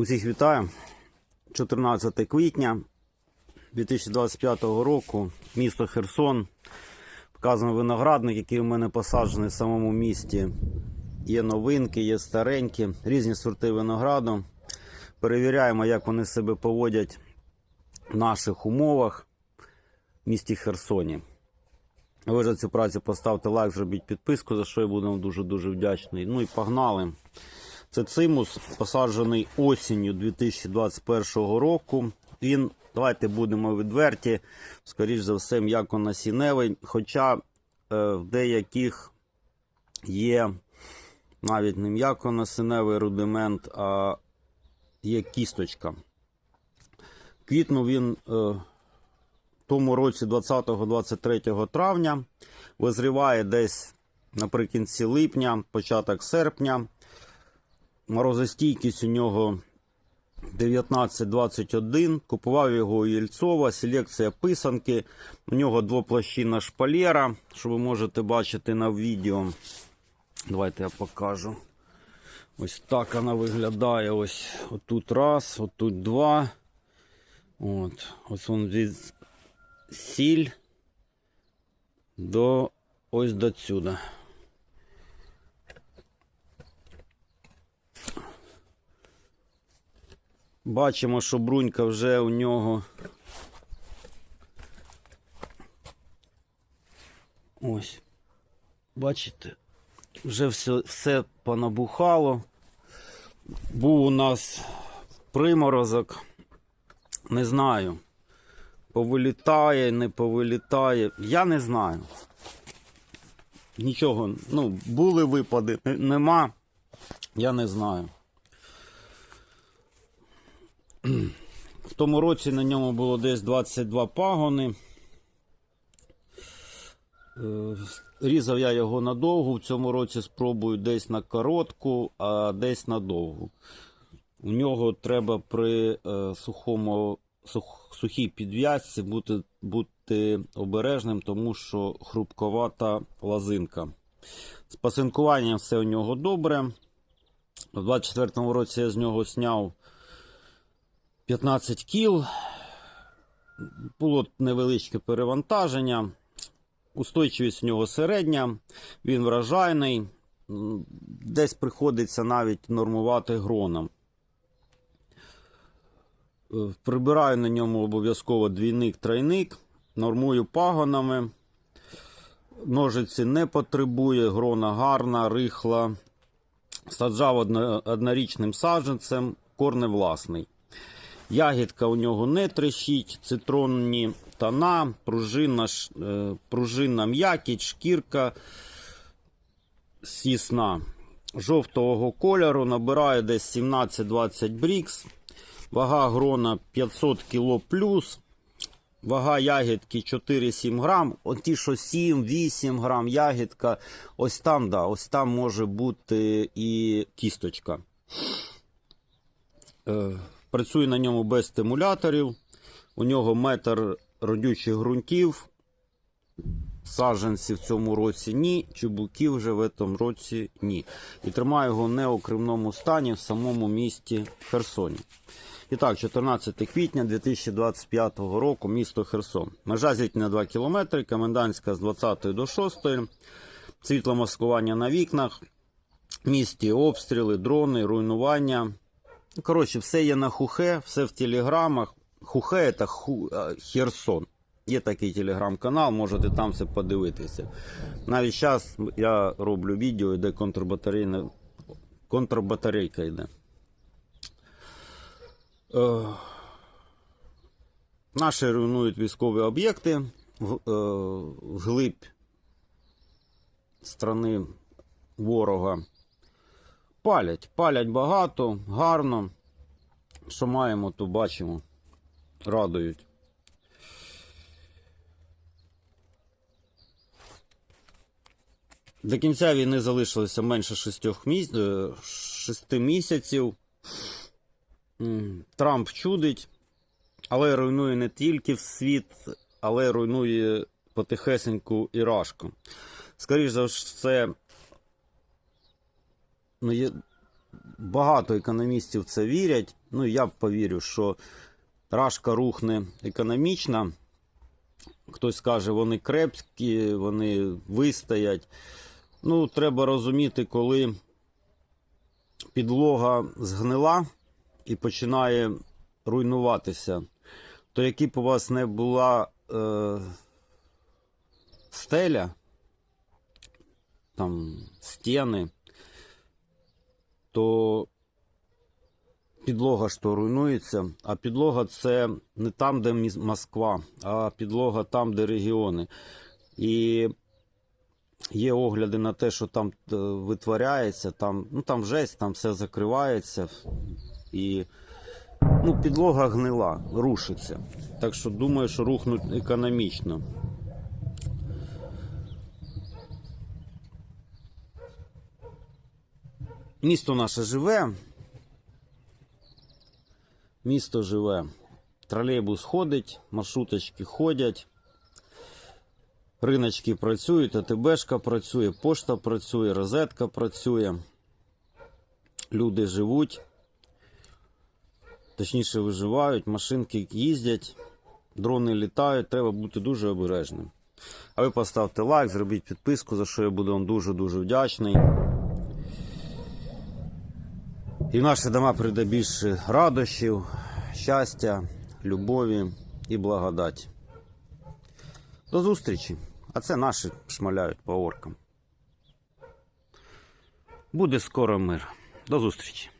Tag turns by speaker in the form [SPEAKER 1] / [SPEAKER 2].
[SPEAKER 1] Усіх вітаю. 14 квітня 2025 року, місто Херсон. Показано виноградник, який у мене посаджений в самому місті. Є новинки, є старенькі, різні сорти винограду. Перевіряємо, як вони себе поводять в наших умовах в місті Херсоні. Ви за цю працю поставте лайк, зробіть підписку, за що я буду вам дуже-дуже вдячний. Ну і погнали. Це цимус, посаджений осінню 2021 року. Він, давайте будемо відверті, скоріш за все, м'яко-насінневий. Хоча е, в деяких є навіть не м'яко-насінневий рудимент, а є кісточка. Квітнув він е, в тому році 20-23 травня, визріває десь наприкінці липня, початок серпня. Морозостійкість у нього 19-21. Купував його у Єльцова, селекція писанки. У нього двоплощинна шпалера, що ви можете бачити на відео. Давайте я покажу. Ось так вона виглядає. Ось отут раз, отут два. От. Ось він від сіль до ось до сюди. Бачимо, що брунька вже у нього. Ось. Бачите, вже все, все понабухало. Був у нас приморозок. Не знаю. Повилітає, не повилітає. Я не знаю. Нічого, ну, були випади, нема. Я не знаю. В тому році на ньому було десь 22 пагони. Е, Різав я його надовгу. В цьому році спробую десь на коротку, а десь на довгу. У нього треба при е, сухому, сух, сухій підв'язці бути, бути обережним, тому що хрупковата лазинка. З пасинкуванням все у нього добре. У 24-му році я з нього зняв 15 кіл. Було невеличке перевантаження. Устойчивість в нього середня, він вражайний. Десь приходиться навіть нормувати гроном. Прибираю на ньому обов'язково двійник-тройник, нормую пагонами. Ножиці не потребує, грона гарна, рихла. Саджав однорічним саджанцем, корне власний. Ягідка у нього не трещить, цитронні тона, пружинна, ш- е, м'якість, шкірка сісна. Жовтого кольору набирає десь 17-20 брікс. Вага грона 500 кг плюс. Вага ягідки 4-7 грам. От ті, що 7-8 грам ягідка, ось там, да, ось там може бути і кісточка. Працює на ньому без стимуляторів. У нього метр родючих ґрунтів. Саджанців в цьому році ні, чубуків вже в цьому році ні. І тримаю його в неокремному стані в самому місті Херсоні. І так, 14 квітня 2025 року, місто Херсон. Межа зіткнення 2 км, комендантська з 20 до 6. Світло маскування на вікнах. Місті обстріли, дрони, руйнування. Коротше, все є на хухе, все в телеграмах. Хухе це ху... Херсон. Є такий телеграм-канал, можете там все подивитися. Навіть зараз я роблю відео, де контрбатарейна... контрбатарейка йде. Е... Наші руйнують військові об'єкти в... е... вглиб страни ворога. Палять, палять багато, гарно. Що маємо, то бачимо. Радують. До кінця війни залишилося менше 6 місяців, 6 місяців. Трамп чудить, але руйнує не тільки світ, але руйнує потихесеньку і рашку. Скоріше за все, ну, є, багато економістів це вірять. Ну, я повірю, що Рашка рухне економічно. Хтось скаже, вони крепкі, вони вистоять. Ну, треба розуміти, коли підлога згнила і починає руйнуватися, то які б у вас не була е, стеля, там стіни, то підлога то руйнується, а підлога це не там, де Москва, а підлога там, де регіони. І є огляди на те, що там е, витворяється, там, ну, там жесть, там все закривається. І ну, підлога гнила, рушиться. Так що думаю, що рухнуть економічно. Місто наше живе. Місто живе. Тролейбус ходить, маршруточки ходять. Риночки працюють, АТБшка працює, пошта працює, розетка працює. Люди живуть. Точніше виживають, машинки їздять, дрони літають, треба бути дуже обережним. А ви поставте лайк, зробіть підписку, за що я буду вам дуже-дуже вдячний. І в наші дома прийде більше радощів, щастя, любові і благодаті. До зустрічі! А це наші шмаляють по оркам. Буде скоро мир. До зустрічі!